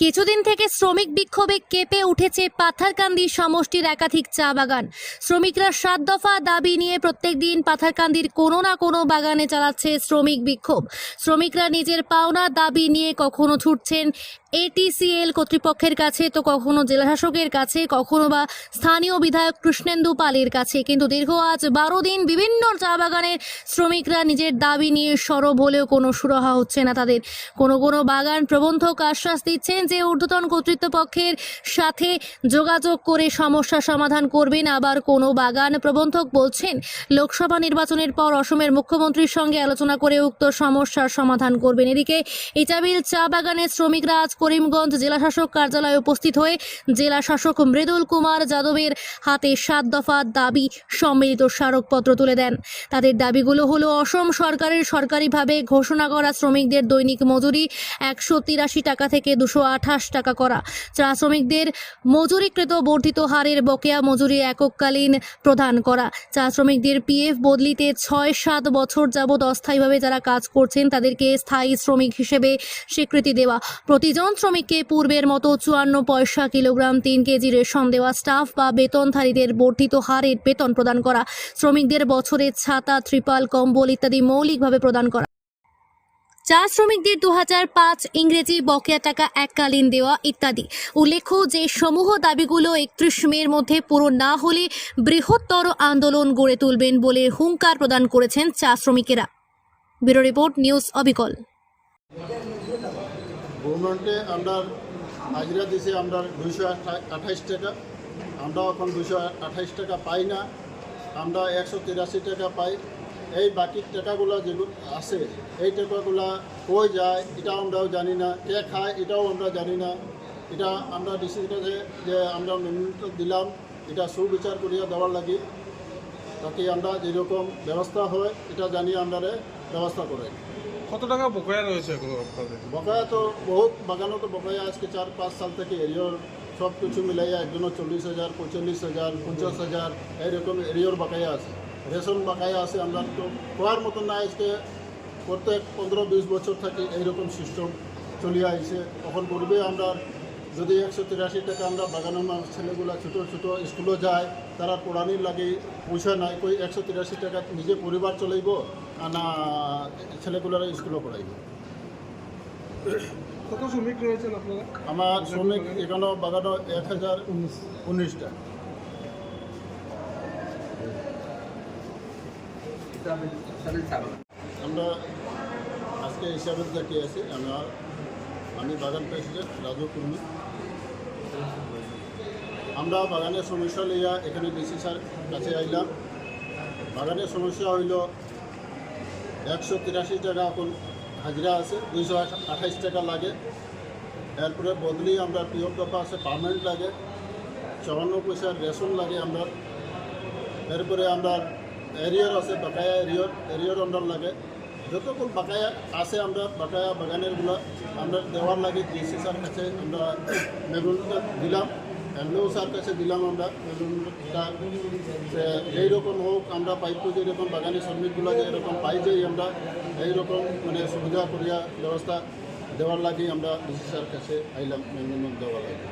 কিছুদিন থেকে শ্রমিক বিক্ষোভে কেঁপে উঠেছে পাথারকান্দি সমষ্টির একাধিক চা বাগান। শ্রমিকরা সাত দফা দাবি নিয়ে প্রত্যেক দিন পাথারকান্দির কোনো না কোনো বাগানে চালাচ্ছে শ্রমিক বিক্ষোভ। শ্রমিকরা নিজের পাওনা দাবি নিয়ে কখনো ছুটছেন এটিসিএল কর্তৃপক্ষের কাছে, তো কখনো জেলাশাসকের কাছে, কখনো বা স্থানীয় বিধায়ক কৃষ্ণেন্দু পালের কাছে। কিন্তু দীর্ঘ আজ বারো দিন বিভিন্ন চা বাগানের শ্রমিকরা নিজের দাবি নিয়ে সরব হলেও কোনো সুরাহা হচ্ছে না তাদের। কোনো কোনো বাগান প্রবন্ধক আশ্বাস দিচ্ছেন যে ঊর্ধ্বতন কর্তৃত্বপক্ষের সাথে যোগাযোগ করে সমস্যা সমাধান করবেন। আবার কোনো বাগান প্রবন্ধক বলছেন, লোকসভা নির্বাচনের পর অসমের মুখ্যমন্ত্রীর সঙ্গে আলোচনা করে উক্ত সমস্যার সমাধান করবেন। এদিকে ইটাবিল চা বাগানের শ্রমিকরা আজ করিমগঞ্জ জেলাশাসক কার্যালয়ে উপস্থিত হয়ে জেলা শাসক মৃদুল কুমার যাদবের হাতে সাত দফা দাবি সম্মিলিত স্মারকপত্র তুলে দেন। তাদের দাবিগুলো হলো, অসম সরকারের সরকারিভাবে ঘোষণা করা শ্রমিকদের দৈনিক মজুরি একশো তিরাশি টাকা থেকে দুশো আঠাশ টাকা করা। চা শ্রমিকদের মজুরিকৃত বর্ধিত হারের বকেয়া মজুরি এককালীন প্রদান করা। চা শ্রমিকদের পিএফ বদলিতে ছয় সাত বছর যাবৎ অস্থায়ীভাবে যারা কাজ করছেন, তাদেরকে স্থায়ী শ্রমিক হিসেবে স্বীকৃতি দেওয়া। প্রতিজন শ্রমিককে পূর্বের মতো চুয়ান্ন পয়সা কিলোগ্রাম তিন কেজি রেশন দেওয়া স্টাফ বা বেতনধারীদের বর্ধিত হারের বেতন প্রদান করা, শ্রমিকদের বছরে ছাতা, ত্রিপাল, কম্বল ইত্যাদি মৌলিকভাবে প্রদান করা। চা শ্রমিকদের দু পাঁচ ইংরেজি বকেয়া টাকা এককালীন দেওয়া ইত্যাদি। উল্লেখ্য যে সমূহ দাবিগুলো একত্রিশ মের মধ্যে পূরণ না হলে বৃহত্তর আন্দোলন গড়ে তুলবেন বলে হুঙ্কার প্রদান করেছেন চা শ্রমিকেরা। ব্যুরো রিপোর্ট, নিউজ অবিকল। গভর্নমেন্টে আমরা হাজিরা দিছে আমরা দুইশো আঠাইশ টাকা। আমরা এখন দুইশো আঠাইশ টাকা পাই না, আমরা একশো তিরাশি টাকা পাই। এই বাকি টাকাগুলো যেগুলো আছে, এই টাকাগুলো কই যায় এটাও আমরাও জানি না। কে খায়, এটাও আমরা জানি না। এটা আমরা ডিসিশন যে যে আমরা নিম্নত দিলাম, এটা সুবিচার করিয়া দেওয়ার লাগি, তাতে আমরা যেরকম ব্যবস্থা হয়, এটা জানিয়ে আমরা ব্যবস্থা করে কত টাকা বকেয়া রয়েছে এগুলো বকায়া তো বহুত, বাগানও তো বকেয়া। আজকে চার, পাঁচ সাল থেকে এরিওর সব কিছু মিলাইয়া একজনের চল্লিশ হাজার, পঁয়তাল্লিশ হাজার, পঞ্চাশ হাজার, এইরকম এরিওর বাকায়া আছে। রেশন বাকায়া আছে, আমরা তো খোয়ার মতন না, আজকে প্রত্যেক পনেরো, বিশ বছর থেকে এইরকম সিস্টেম চলিয়া আইছে। তখন পূর্বে আমরা যদি একশো তিরাশি টাকা আমরা বাগানের মানুষ ছেলেগুলা ছোটো ছোটো স্কুলে যায় তারা পড়ানির লাগে পয়সা নাই কই একশো তিরাশি টাকা নিজে পরিবার চলাইব আর না ছেলেগুলারা স্কুলে পড়াইব? কত শ্রমিক রয়েছেন আপনারা? আমার শ্রমিক এখানে বাগানো এক হাজার উনিশটা আমরা আজকে হিসাবে দেখে আছি আমার আমি বাগান প্রেসিডেন্ট রাজু কুর্মি। আমরা বাগানের সমস্যা লইয়া এখানে ডিসি স্যার কাছে আইলাম। বাগানের সমস্যা হইল একশো তিরাশি টাকা এখন হাজিরা আছে, দুইশো আঠাইশ টাকা লাগে। এরপরে বদলি আমরা পিওর দফা আছে, পার্মানেন্ট লাগে। চুয়ান্ন পয়সার রেশন লাগে আমরা। এরপরে আমরা এরিয়র আছে, বাকায়া এরিয়র এরিয়র অন্ডার লাগে। যতক্ষণ বাকায়া আছে আমরা, বাকায়া বাগানেরগুলো আমরা দেওয়ার লাগে ডিসি স্যার কাছে আমরা মেমোরিয়ালটা দিলাম এমএলও স্যার কাছে দিলাম আমরা মেমোরিয়ালটা এইরকম হোক, আমরা পাইপ যেরকম বাগানি শ্রমিকগুলো যে এরকম পাই যাই আমরা, এইরকম মানে সুবিধা করিয়া ব্যবস্থা দেওয়ার লাগে আমরা ডিসি স্যার কাছে আইলাম, মেমোরিয়াল দেওয়ার লাগে